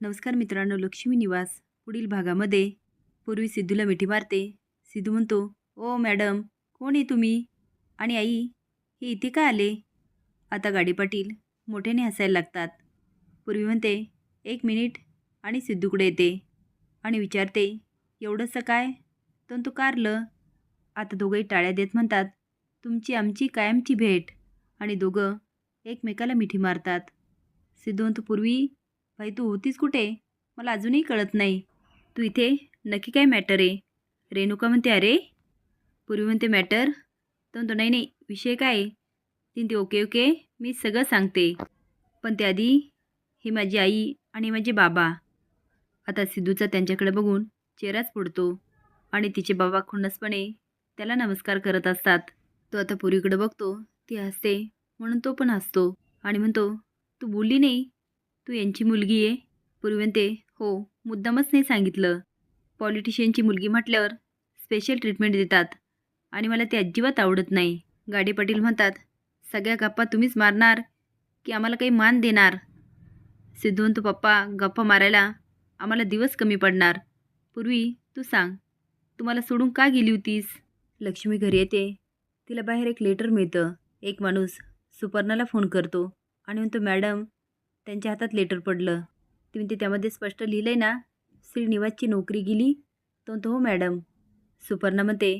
नमस्कार मित्रांनो लक्ष्मी निवास. पुढील भागामध्ये पूर्वी सिद्धूला मिठी मारते. सिद्धू म्हणतो ओ मॅडम कोण आहे तुम्ही? आणि आई हे इथे का आले? आता गाडी पाटील मोठ्याने हसायला लागतात. पूर्वी म्हणते एक मिनिट आणि सिद्धूकडे येते. आणि विचारते एवढंसं काय? तर तो कारलं? आता दोघंही टाळ्या देत म्हणतात तुमची आमची कायमची भेट. आणि दोघं एकमेकाला मिठी मारतात. सिद्धू म्हणतो पूर्वी भाई तू होतीस कुठे? मला अजूनही कळत नाही. तू इथे? नक्की काय मॅटर आहे? रेणुका म्हणते अरे. पूर्वी म्हणते मॅटर? तर म्हणतो नाही नाही विषय काय? ती म्हणते ओके ओके मी सगळं सांगते. पण त्याआधी ही माझी आई आणि माझे बाबा. आता सिद्धूचा त्यांच्याकडे बघून चेहराच पडतो आणि तिचे बाबा खुन्नसपणे त्याला नमस्कार करत असतात. तो आता पुरीकडे बघतो ती हसते म्हणून तो पण हसतो आणि म्हणतो तू बोलली नाही? तू यांची मुलगी आहे पूर्वी म्हणते हो मुद्दामच नाही सांगितलं. पॉलिटिशियनची मुलगी म्हटल्यावर स्पेशल ट्रीटमेंट देतात. आणि मला ते अजिबात आवडत नाही. गाडी पाटील म्हणतात सगळ्या गप्पा तुम्हीच मारणार? की आम्हाला काही मान देणार? सिद्धवंत पप्पा गप्पा मारायला आम्हाला दिवस कमी पडणार. पूर्वी तू सांग तुम्हाला सोडून का गेली होतीस? लक्ष्मी घरी येते. तिला बाहेर एक लेटर मिळतं. एक माणूस सुपर्णाला फोन करतो आणि म्हणतो मॅडम त्यांच्या हातात लेटर पडलं. तुम्ही ते त्यामध्ये स्पष्ट लिहिलं आहे ना श्रीनिवासची नोकरी गेली. तो तो हो मॅडम. सुपर्णा म्हणते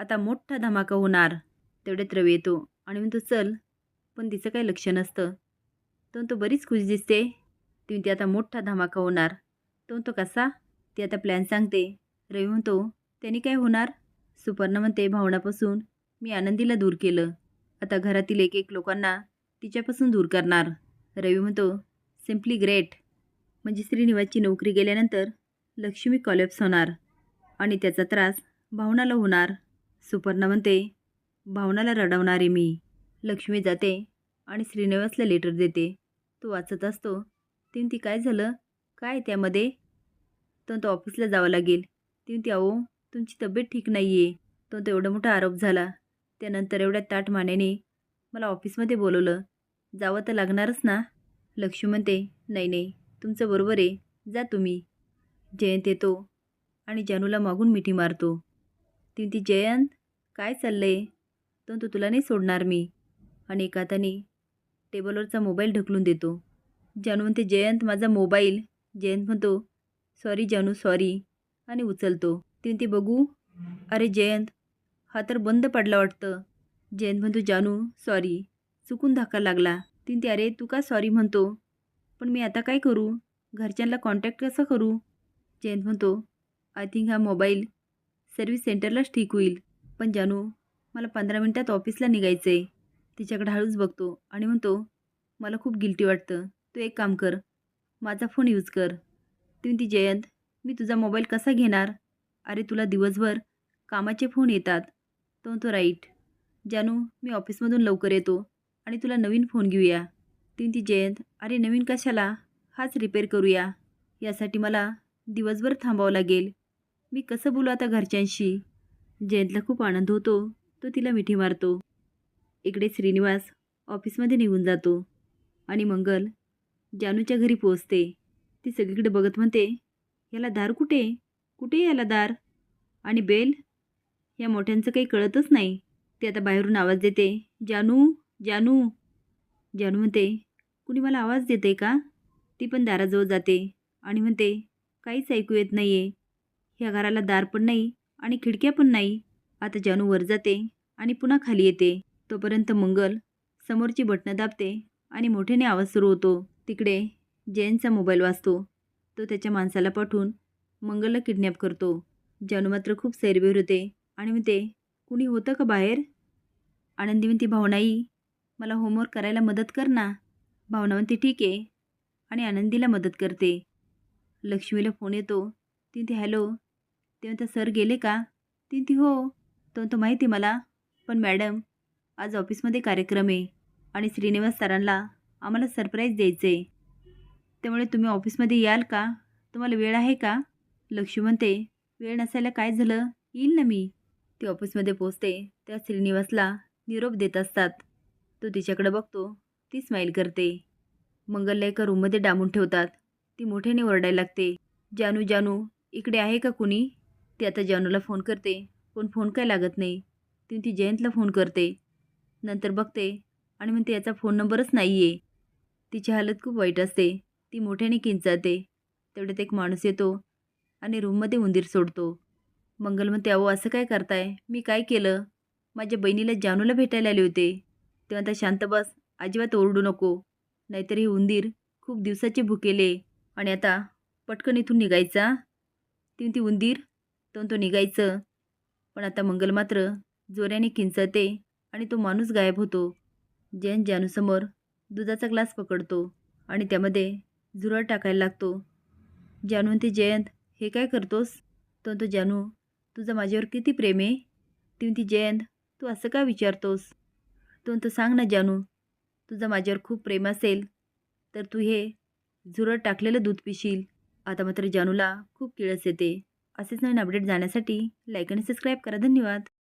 आता मोठा धमाका होणार. तेवढ्यात रवी येतो आणि म्हणतो चल पण तिचं काही लक्ष नसतं. तो तो बरीच खुश दिसते. ती आता मोठा धमाका होणार. तो तो कसा? ती आता प्लॅन सांगते. रवी म्हणतो त्यांनी काय होणार? सुपर्णा म्हणते भावनापासून मी आनंदीला दूर केलं. आता घरातील एक एक लोकांना तिच्यापासून दूर करणार. रवी म्हणतो सिम्पली ग्रेट म्हणजे श्रीनिवासची नोकरी गेल्यानंतर लक्ष्मी कॉलेप्स होणार आणि त्याचा त्रास भावनाला होणार. सुपर्णा म्हणते भावनाला रडवणारे मी. लक्ष्मी जाते आणि श्रीनिवासला लेटर देते. तो वाचत असतो तेव्हा ती काय झालं? काय त्यामध्ये? तर तो ऑफिसला जावं लागेल. तेव्हा ती अहो तुमची तब्येत ठीक नाही आहे तो तो एवढा मोठा आरोप झाला. त्यानंतर एवढ्या ताट मानेने मला ऑफिसमध्ये बोलवलं. जावं तर लागणारच ना. लक्ष्मी म्हणते नाही नाही तुमचं बरोबर आहे. जा तुम्ही. जयंत येतो आणि जानूला मागून मिठी मारतो. ती ती जयंत काय चाललं आहे तर तो तुला नाही सोडणार मी. आणि एका हाताने टेबलवरचा मोबाईल ढकलून देतो. जानू म्हणते जयंत माझा मोबाईल. जयंत म्हणतो सॉरी जानू सॉरी. आणि उचलतो. ती म्हणते बघू. अरे जयंत हा तर बंद पडला वाटतं. जयंत म्हणतो जानू सॉरी. चुकून धक्का लागला. तीन ते अरे तू का सॉरी म्हणतो? पण मी आता काय करू? घरच्यांना कॉन्टॅक्ट कसा करू? जयंत म्हणतो आय थिंक हा मोबाईल सर्व्हिस सेंटरलाच ठीक होईल. पण जानू मला पंधरा मिनटात ऑफिसला निघायचं आहे तिच्याकडे हळूच बघतो आणि म्हणतो मला खूप गिल्टी वाटतं. तू एक काम कर. माझा फोन यूज कर. ती म्हणती जयंत मी तुझा मोबाईल कसा घेणार? अरे तुला दिवसभर कामाचे फोन येतात. तो म्हणतो राईट जानू मी ऑफिसमधून लवकर येतो. आणि तुला नवीन फोन घेऊया. ती ती जयंत अरे नवीन कशाला? हाच रिपेअर करूया. यासाठी मला दिवसभर थांबावं लागेल. मी कसं बोलू आता घरच्यांशी? जयंतला खूप आनंद होतो. तो तिला मिठी मारतो. इकडे श्रीनिवास ऑफिसमध्ये निघून जातो. आणि मंगल जानूच्या घरी पोचते ती सगळीकडे बघत म्हणते याला दार कुठे? कुठे याला दार? आणि बेल? या मोठ्यांचं काही कळतच नाही. ते आता बाहेरून आवाज देते जानू जानू जानू म्हणते कुणी मला आवाज देते का? ती पण दाराजवळ जाते. आणि म्हणते काहीच ऐकू येत नाही आहे ह्या घराला दार पण नाही आणि खिडक्या पण नाही. आता जानू वर जाते आणि पुन्हा खाली येते. तोपर्यंत मंगल समोरची बटणं दाबते आणि मोठ्याने आवाज सुरू होतो. तिकडे जयंतचा मोबाईल वाचतो तो त्याच्या माणसाला पाठवून मंगलला किडनॅप करतो. जानू मात्र खूप सैरवेर होते आणि म्हणते कुणी होतं का बाहेर? आनंदी म्हणते भावनाई मला होमवर्क करायला मदत कर ना. भावना म्हणते ठीक आहे. आणि आनंदीला मदत करते. लक्ष्मीला फोन येतो. ती म्हणते हॅलो ते म्हणते सर गेले का? ती म्हणते हो. तो म्हणतो माहिती मला. पण मॅडम आज ऑफिसमध्ये कार्यक्रम आहे. आणि श्रीनिवास सरांना आम्हाला सरप्राईज द्यायचं आहे. त्यामुळे तुम्ही ऑफिसमध्ये याल का? तुम्हाला वेळ आहे का? लक्ष्मी म्हणते वेळ नसायला काय झालं? येईल ना मी. ती ऑफिसमध्ये पोचते त्या श्रीनिवासला निरोप देत असतात. तो तिच्याकडे बघतो ती स्माईल करते. मंगलला एका रूममध्ये डांबून ठेवतात. ती मोठ्याने ओरडायला लागते. जानू जानू इकडे आहे का कुणी? ती आता जानूला फोन करते पण फोन काय लागत नाही. ती ती जयंतला फोन करते. नंतर बघते आणि म्हणते याचा फोन नंबरच नाही आहे तिची हालत खूप वाईट असते. ती मोठ्याने किंचाते तेवढ्यात एक माणूस येतो आणि रूममध्ये उंदीर सोडतो. मंगल म्हणते अहो असं काय करताय? मी काय केलं? माझ्या बहिणीला जानूला भेटायला आले होते. तेव्हा आता शांत बस. अजिबात ओरडू नको. नाहीतर हे उंदीर. खूप दिवसाचे भुकेले. आणि आता पटकन इथून निघायचा ती ती उंदीर तो तो निघायचं. पण आता मंगल मात्र जोऱ्याने किंचते आणि तो माणूस गायब होतो. जैन जानूसमोर दुधाचा ग्लास पकडतो आणि त्यामध्ये झुरळ टाकायला लागतो. जानू ते जयंत हे काय करतोस? तो तो जानू तुझं माझ्यावर किती प्रेम आहे? ती जयंत तू असं का विचारतोस? तू तर सांग ना जानू तुझं माझ्यावर खूप प्रेम असेल तर तू हे झुरळ टाकलेलं दूध पिशील. आता मात्र जानूला खूप किळस येते. असेच नवीन अपडेट जाण्यासाठी लाईक आणि सबस्क्राईब करा. धन्यवाद.